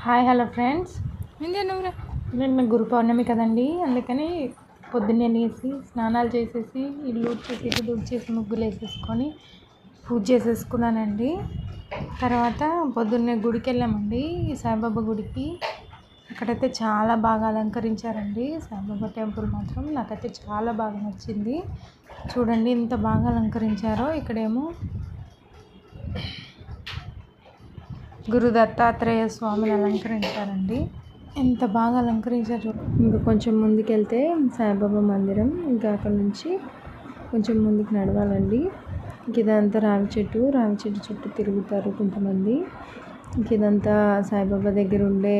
Hi hello friends. నువ్వురా నిన్న గురు పౌర్ణమి కదండి. అందుకని పొద్దున్నే లేచి స్నానాలు చేసేసి ఇల్లు ఊడ్చేసి ఇల్లు ఊడ్చేసి ముగ్గులు వేసేసుకొని పూజ చేసేసుకున్నానండి. తర్వాత పొద్దున్నే గుడికి వెళ్ళామండి సాయిబాబా గుడికి. అక్కడైతే చాలా బాగా అలంకరించారండి. సాయిబాబా టెంపుల్ మాత్రం నాకైతే చాలా బాగా నచ్చింది. చూడండి ఇంత బాగా అలంకరించారో ఇక్కడేమో. గురు దత్తాత్రేయ స్వామిని అలంకరించారండి. ఎంత బాగా అలంకరించారు ఇంకా కొంచెం ముందుకెళ్తే సాయిబాబా మందిరం ఇంకా అక్కడ నుంచి కొంచెం ముందుకు నడవాలండి. ఇంక ఇదంతా రావి చెట్టు రావి చెట్టు చుట్టూ తిరుగుతారు కొంతమంది. ఇంక ఇదంతా సాయిబాబా దగ్గర ఉండే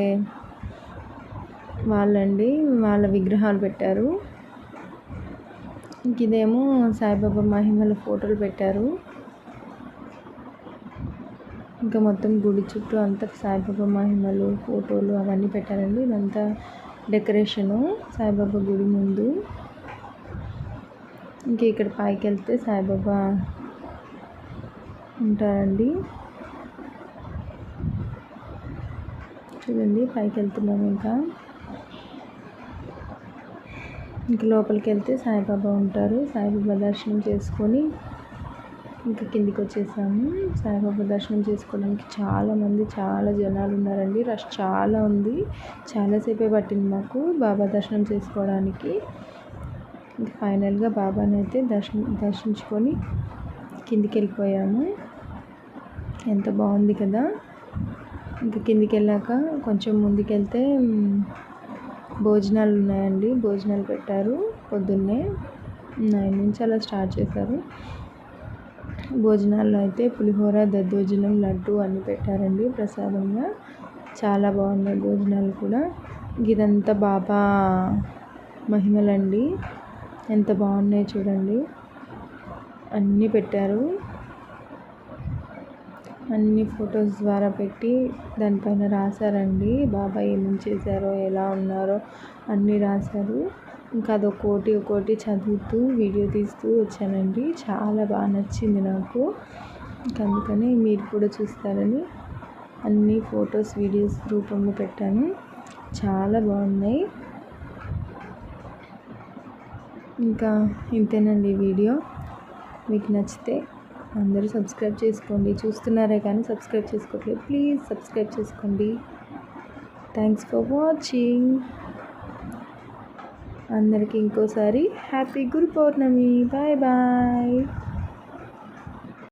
వాళ్ళండి వాళ్ళ విగ్రహాలు పెట్టారు. ఇంక ఇదేమో సాయిబాబా మహిమల ఫోటోలు పెట్టారు. ఇంకా మొత్తం గుడి చుట్టూ అంతా సాయిబాబా మహిమలు ఫోటోలు అవన్నీ పెట్టారండి ఇదంతా డెకరేషను సాయిబాబా గుడి ముందు. ఇంక ఇక్కడ పైకి వెళ్తే సాయిబాబా ఉంటారండి. చూడండి పైకి వెళ్తున్నాము ఇంకా. ఇంక లోపలికి వెళ్తే సాయిబాబా ఉంటారు. సాయిబాబా దర్శనం చేసుకొని ఇంకా కిందికి వచ్చేసాము సాయిబాబా దర్శనం చేసుకోవడానికి చాలామంది చాలా జనాలు ఉన్నారండి. రష్ చాలా ఉంది. చాలాసేపే పట్టింది మాకు బాబా దర్శనం చేసుకోవడానికి. ఇంకా ఫైనల్గా బాబాని అయితే దర్శనం దర్శించుకొని కిందికి వెళ్ళిపోయాము ఎంత బాగుంది కదా! ఇంకా కిందికి వెళ్ళాక కొంచెం ముందుకెళ్తే భోజనాలు ఉన్నాయండి. భోజనాలు పెట్టారు పొద్దున్నే. నైన్ నుంచి అలా స్టార్ట్ చేశారు. భోజనాల్లో అయితే పులిహోర దద్దోజనం లడ్డు అన్నీ పెట్టారండి. ప్రసాదంగా చాలా బాగున్నాయి భోజనాలు కూడా. ఇదంతా బాబా మహిమలండి. ఎంత బాగున్నాయి చూడండి. అన్నీ పెట్టారు. అన్ని ఫొటోస్ ద్వారా పెట్టి దానిపైన రాశారండి. బాబా ఏమేం చేశారో ఎలా ఉన్నారో అన్నీ రాశారు. ఇంకా అది ఒక్కోటి ఒక్కోటి చదువుతూ వీడియో తీస్తూ వచ్చానండి. చాలా బాగా నచ్చింది నాకు. ఇంకా అందుకని మీరు కూడా చూస్తారని అన్ని ఫొటోస్ వీడియోస్ రూపంలో పెట్టాను. చాలా బాగున్నాయి. ఇంకా ఇంతేనండి వీడియో. మీకు నచ్చితే అందరూ సబ్స్క్రైబ్ చేసుకోండి. చూస్తున్నారే కానీ సబ్స్క్రైబ్ చేసుకోవట్లేదు. ప్లీజ్ సబ్స్క్రైబ్ చేసుకోండి. థ్యాంక్స్ ఫర్ వాచింగ్ అందరికీ ఇంకోసారి happy Guru Purnima. Bye bye